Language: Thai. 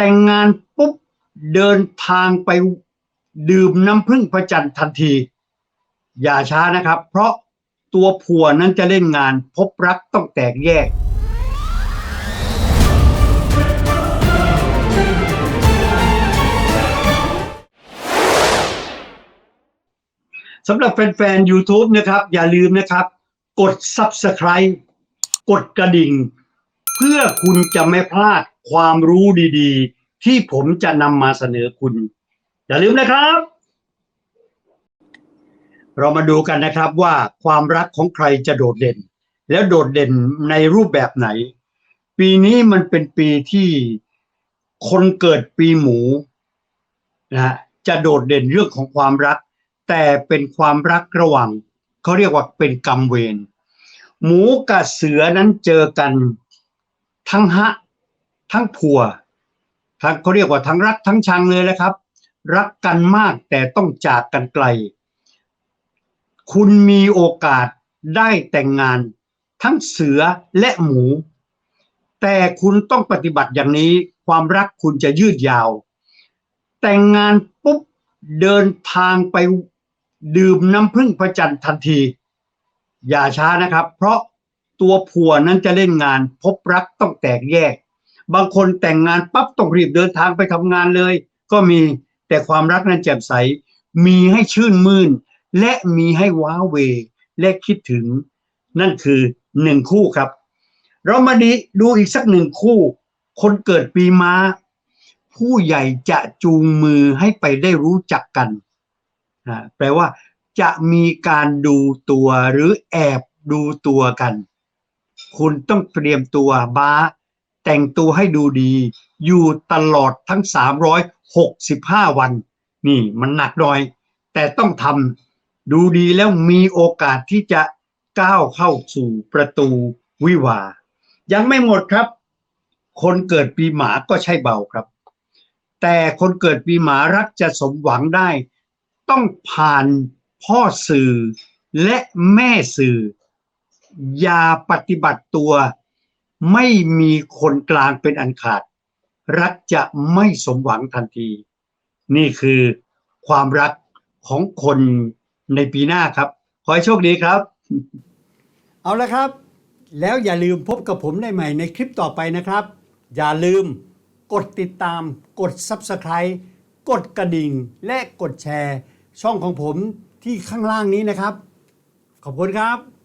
แต่งงานปุ๊บเดินทางไปดื่มน้ำพึ่งพระจันทร์ทันที อย่าช้านะครับ เพราะตัวผัวนั้นจะเล่นงานพบรักต้องแตกแยก สำหรับแฟนๆ YouTube นะครับ อย่าลืมนะครับ กด Subscribe กดกระดิ่ง เพื่อคุณจะไม่พลาดความรู้ดีๆ ที่ผมจะนำมาเสนอคุณ อย่าลืมนะครับ เรามาดูกันนะครับว่าความรักของใครจะโดดเด่น แล้วโดดเด่นในรูปแบบไหน ปีนี้มันเป็นปีที่คนเกิดปีหมูนะฮะจะโดดเด่นเรื่องของความรัก แต่เป็นความรักระหว่างเขาเรียกว่าเป็นกรรมเวรหมูกับเสือนั้นเจอกัน ทั้งฮะ ทั้งผัวทั้งเขาเรียกว่าทั้งรักทั้งชังเลยนะครับ รักกันมากแต่ต้องจากกันไกล คุณมีโอกาสได้แต่งงาน ทั้งเสือและหมู แต่คุณต้องปฏิบัติอย่างนี้ความรักคุณจะยืดยาว แต่งงานปุ๊บเดินทางไปดื่มน้ำพึ่งพระจันทร์ทันที อย่าช้านะครับ เพราะ ตัวผัวนั้นจะเล่นงาน พบรักต้องแตกแยก บางคนแต่งงานปั๊บต้องรีบเดินทางไปทำงานเลย ก็มีแต่ความรักนั้นแจ่มใส มีให้ชื่นมื่น และมีให้ว้าเว และคิดถึง นั่นคือหนึ่งคู่ครับ เรามาดีดูอีกสักหนึ่งคู่ คนเกิดปีม้า ผู้ใหญ่จะจูงมือให้ไปได้รู้จักกันอ่าแปลว่าจะมีการดูตัวหรือแอบดูตัวกัน คุณต้องเตรียมตัวบ้า แต่งตัวให้ดูดี อยู่ตลอดทั้ง 365 วัน นี่มันหนักหน่อย แต่ต้องทำดูดีแล้วมีโอกาสที่จะก้าวเข้าสู่ประตูวิวา ยังไม่หมดครับ คนเกิดปีหมาก็ใช่เบาครับ แต่คนเกิดปีหมารักจะสมหวังได้ ต้องผ่านพ่อสื่อและแม่สื่อ อย่าปฏิบัติตัว ไม่มีคนกลางเป็นอันขาด รักจะไม่สมหวังทันที นี่คือความรักของคนในปีหน้าครับ ขอให้โชคดีครับ เอาละครับ แล้วอย่าลืมพบกับผมได้ใหม่ในคลิปต่อไปนะครับ อย่าลืมกดติดตาม กด Subscribe กดกระดิ่ง และกดแชร์ ช่องของผมที่ข้างล่างนี้นะครับ ขอบคุณครับ